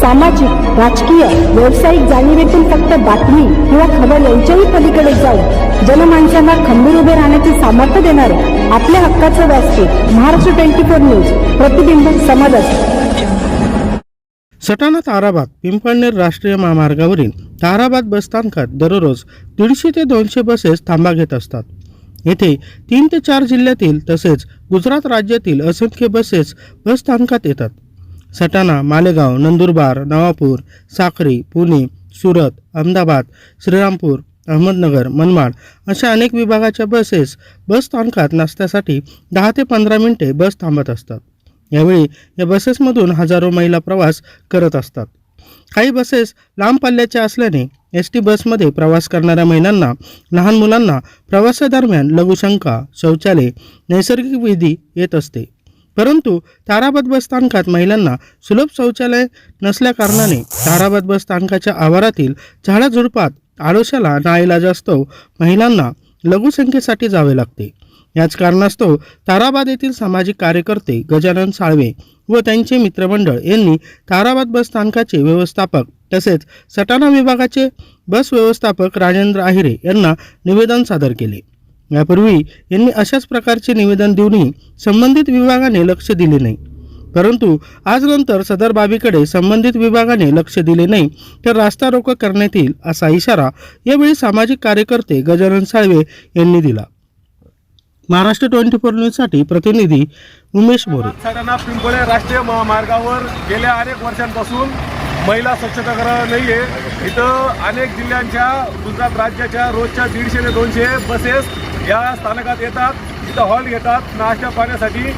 सामाजिक राजकीय व्यावसायिक जाणीवेतून फक्त बातमी किंवा खबर यांच्याही पलीकडे जाऊन जनमानसांना खंबीर उभे राहण्याचे सामर्थ्य देणारे आपल्या हक्काचं व्यासपीठ महाराष्ट्र ट्वेंटी फोर न्यूज प्रतिबिंब समाजात सटाणा ताराबाद पिंपळनेर राष्ट्रीय महामार्गावरील ताराबाद बसस्थानकात दररोज दीडशे ते दोनशे बसेस थांबा घेत असतात. येथे तीन ते चार जिल्ह्यातील तसेच गुजरात राज्यातील असंख्य बसेस बसस्थानकात येतात. सटाणा मालेगाव नंदुरबार नवापूर साक्री पुणे सुरत अहमदाबाद श्रीरामपूर अहमदनगर मनमाड अशा अनेक विभागाच्या बसेस बस स्थानकात नाश्त्यासाठी दहा ते पंधरा मिनिटे बस थांबत असतात. यावेळी या बसेसमधून हजारो महिला प्रवास करत असतात. काही बसेस लांब पल्ल्याच्या असल्याने एस टी बसमध्ये प्रवास करणाऱ्या महिलांना लहान मुलांना प्रवासादरम्यान लघुशंका शौचालय नैसर्गिक विधी येत असते. परंतु ताराबाद बस स्थानकात महिलांना सुलभ शौचालय नसल्याकारणाने ताराबाद बस स्थानकाच्या आवारातील झाडाझुडपात आडोशाला नाईलाजास्तव महिलांना लघुसंख्येसाठी जावे लागते. याच कारणास्तव ताराबाद येथील सामाजिक कार्यकर्ते गजानन साळवे व त्यांचे मित्रमंडळ यांनी ताराबाद बस स्थानकाचे व्यवस्थापक तसेच सटाणा विभागाचे बस व्यवस्थापक राजेंद्र आहिरे यांना निवेदन सादर केले. यापूर्वी यांनी अशाच प्रकारचे निवेदन देऊनही संबंधित विभागाने लक्ष दिले नाही. परंतु आज नंतर सदर बाबीकडे संबंधित विभागाने लक्ष दिले नाही तर रास्ता रोको करण्यात येईल असा इशारा यावेळी सामाजिक कार्यकर्ते गजानन साळवे यांनी दिला. महाराष्ट्र ट्वेंटी फोर न्यूजसाठी प्रतिनिधी उमेश मोरे. सटाणा पिंपळे राष्ट्रीय महामार्गावर गेल्या अनेक वर्षांपासून महिला स्वच्छता नाही आहे इथं अनेक जिल्ह्यांच्या गुजरात राज्याच्या रोजच्या दीडशे ते दोनशे बसेस या स्थानकात येतात इथं हॉल घेतात नाश्ता पाण्यासाठी.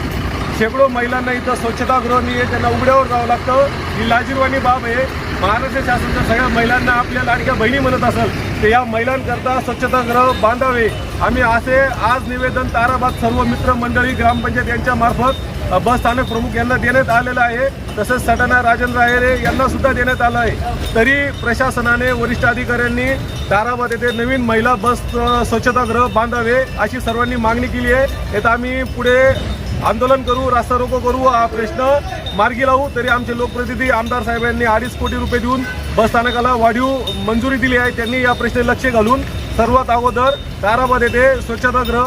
शेकडो महिलांना इथं स्वच्छतागृह नाही आहे त्यांना उघड्यावर जावं लागतं. ही लाजीरवाणी बाब आहे. महाराष्ट्र शासनाच्या सगळ्या महिलांना आपल्या लाडक्या बहिणी म्हणत असेल तर या महिलांकरता स्वच्छतागृह बांधावे. आम्ही असे आज निवेदन ताराबाद सर्व मित्र मंडळी ग्रामपंचायत यांच्या मार्फत बस स्थानक प्रमुख यांना देण्यात आलेलं आहे. तसंच सटाणा राजेंद्र आहेरे यांना सुद्धा देण्यात आलं आहे. तरी प्रशासनाने वरिष्ठ अधिकाऱ्यांनी ताराबाद येथे नवीन महिला बस स्वच्छतागृह बांधावे अशी सर्वांनी मागणी केली आहे. येथे आम्ही पुढे आंदोलन करू रास्ता रोको करू हा प्रश्न मार्गी लावू. तरी आमचे लोकप्रतिनिधी आमदार साहेबांनी अडीच कोटी रुपये देऊन बस स्थानकाला वाढीव मंजुरी दिली आहे. त्यांनी या प्रश्नी लक्ष घालून सर्वात अगोदर ताराबाद येथे स्वच्छतागृह